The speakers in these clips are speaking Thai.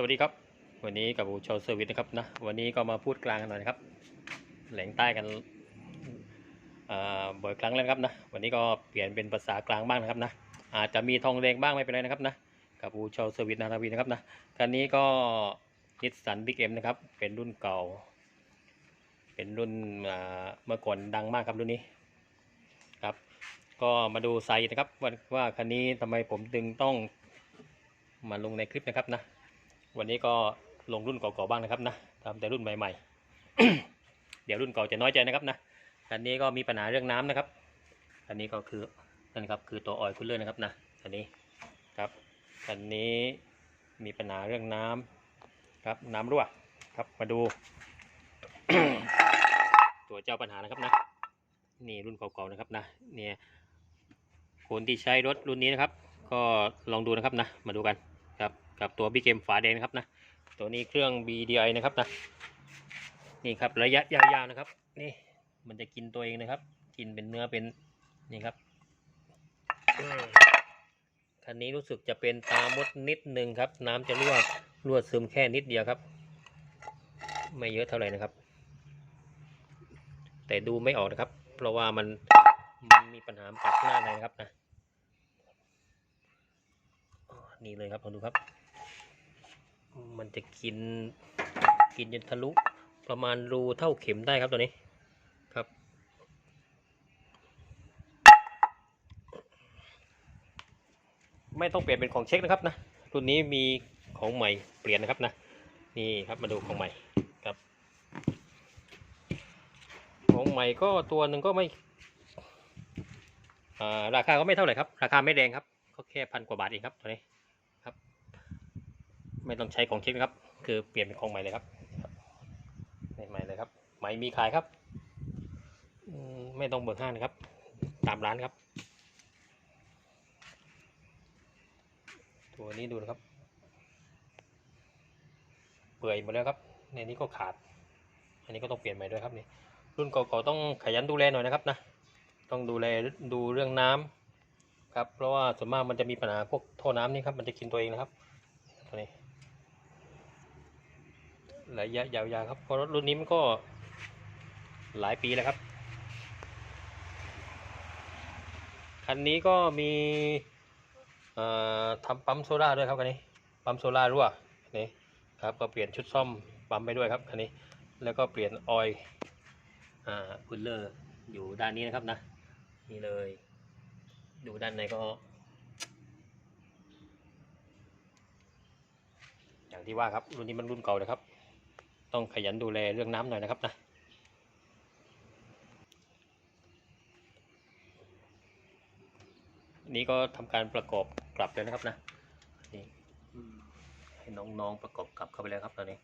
สวัสดีครับ วันนี้กับบูชว์เซอร์วิสนะครับนะวันนี้ก็มาพูดกลางกันหน่อยนะครับแหลงใต้กันเอ่อบ่อยครั้งแล้วนะครับนะวันนี้ก็เปลี่ยนเป็นภาษากลางบ้างนะครับนะอาจจะมีทองแดงบ้างไม่เป็นไรนะครับนะกับบูชว์เซอร์วิสนาทวีนะครับนะคันนี้ก็นิสสันบิ๊กเอ็มนะครับเป็นรุ่นเก่า เป็นรุ่นเมื่อก่อนดังมากครับรุ่นนี้ครับก็มาดูไซส์นะครับว่าคันนี้ทำไมผมถึงต้องมาลงในคลิปนะครับนะ วันนี้ก็ลงรุ่นเก่าๆบ้างนะครับนะทำแต่รุ่นใหม่ๆ เดี๋ยวรุ่นเก่าจะน้อยใจนะครับนะคันนี้ก็มีปัญหาเรื่องน้ำนะครับคันนี้ก็คือนั่นครับคือตัวออยคูลเลอร์นะครับนะคันนี้ครับคันนี้มีปัญหาเรื่องน้ำครับน้ำรั่วครับมาดู ตัวเจ้าปัญหานะครับนะนี่รุ่นเก่าๆนะครับนะเนี่ยคนที่ใช้รถรุ่นนี้นะครับ ก็ลองดูนะครับนะมาดูกัน กับตัวบีเกมฝาแดงนะครับนะ ตัวนี้เครื่อง BDI นะครับนะ นี่ครับระยะยาวๆนะครับ นี่มันจะกินตัวเองนะครับ กินเป็นเนื้อเป็นนี่ครับคันนี้รู้สึกจะเป็นตามดนิดนึงครับ น้ำจะรั่วรั่วซึมแค่นิดเดียวครับ ไม่เยอะเท่าไหร่นะครับ แต่ดูไม่ออกนะครับ เพราะว่ามันมันมีปัญหาจากหน้าในนะครับนะนี่เลยครับลองดูครับ มันจะกินกินจนทะลุประมาณรูเท่าเข็มได้ครับตัวนี้ครับ ไม่ต้องเปลี่ยนเป็นของเช็คนะครับนะรุ่นนี้มีของใหม่เปลี่ยนนะครับนะนี่ครับมาดูของใหม่ครับ ของใหม่ก็ตัวหนึ่งก็ไม่ราคาก็ไม่เท่าไหร่ครับ ราคาไม่แรงครับก็แค่พันกว่าบาทเองครับตัวนี้ ไม่ต้องใช้ของเช็คนะครับ คือเปลี่ยนเป็นของใหม่เลยครับใหม่เลยครับใหม่มีขายครับไม่ต้องเบิกห้างนะครับ ตามร้านครับ ตัวนี้ดูนะครับ เปื่อยหมดแล้วครับ ในนี้ก็ขาด อันนี้ก็ต้องเปลี่ยนใหม่ด้วยครับนี่รุ่นเก่าๆต้องขยันดูแลหน่อยนะครับนะต้องดูแลดูเรื่องน้ำครับ เพราะว่าส่วนมากมันจะมีปัญหาพวกท่อน้ำนี่ครับ มันจะกินตัวเองนะครับตัวนี้ ระยะยาวๆครับเพราะรถรุ่นนี้มันก็หลายปีแล้วครับ คันนี้ก็มีทำปั๊มโซล่าด้วยครับคันนี้ ปั๊มโซล่ารั่วนี่ครับก็เปลี่ยนชุดซ่อมปั๊มไปด้วยครับคันนี้ แล้วก็เปลี่ยนออยล์อ่าคูลเลอร์อยู่ด้านนี้นะครับนะนี่เลย ดูด้านในก็ อย่างที่ว่าครับรุ่นนี้มันรุ่นเก่านะครับ ต้องขยันดูแลเรื่องน้ำหน่อยนะครับนะนี่ก็ทำการประกอบกลับเลยนะครับนะนี่ให้น้องๆประกอบกลับเข้าไปแล้วครับตอนนี้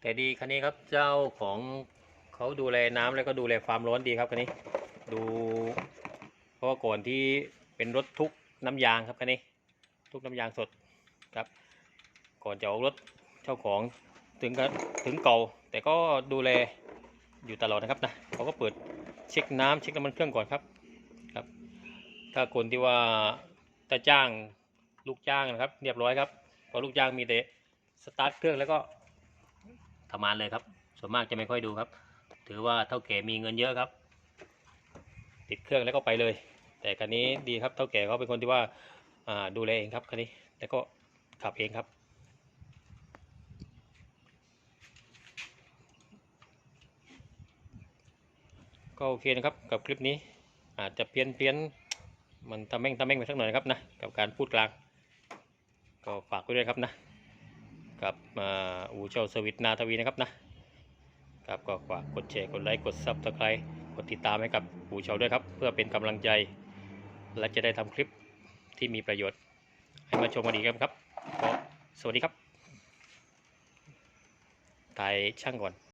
แต่ดีคันนี้ครับเจ้าของเขาดูแลน้ำแล้วก็ดูแลความร้อนดีครับคันนี้ ดูเพราะก่อนที่เป็นรถทุกน้ำยางครับคันนี้ ทุกน้ำยางสดครับ ก่อนจะออกรถ จ้าของถึงกับถึงเก่า แต่ก็ดูแลอยู่ตลอดนะครับนะเขาก็เปิดเช็คน้ำเช็คน้ำมันเครื่องก่อนครับครับ ถ้าคนที่ว่าจะจ้างลูกจ้างนะครับ เรียบร้อยครับพอลูกจ้างมีแต่สตาร์ทเครื่องแล้วก็ทำงานเลยครับ ส่วนมากจะไม่ค่อยดูครับ ถือว่าเท่าแก่มีเงินเยอะครับ ติดเครื่องแล้วก็ไปเลย แต่คันนี้ดีครับเท่าแก่เขาเป็นคนที่ว่าอ่าดูแลเองครับคันนี้แล้วก็ขับเองครับ ก็โอเคนะครับกับคลิปนี้อาจจะเพี้ยนเพี้ยนมันตะแม่งตะแม่งไปสักหน่อยนะครับนะกับการพูดกลาง ก็ฝากไว้ด้วยครับนะกับอูเช่าสวิตนาทวีนะครับนะครับก็ฝากกดแชร์กดไลค์กดซับสไครต์กดติดตามให้กับอูเช่าด้วยครับ เพื่อเป็นกำลังใจ และจะได้ทำคลิปที่มีประโยชน์ ให้มาชมกันอีกครับสวัสดีครับถ่ายช่างก่อน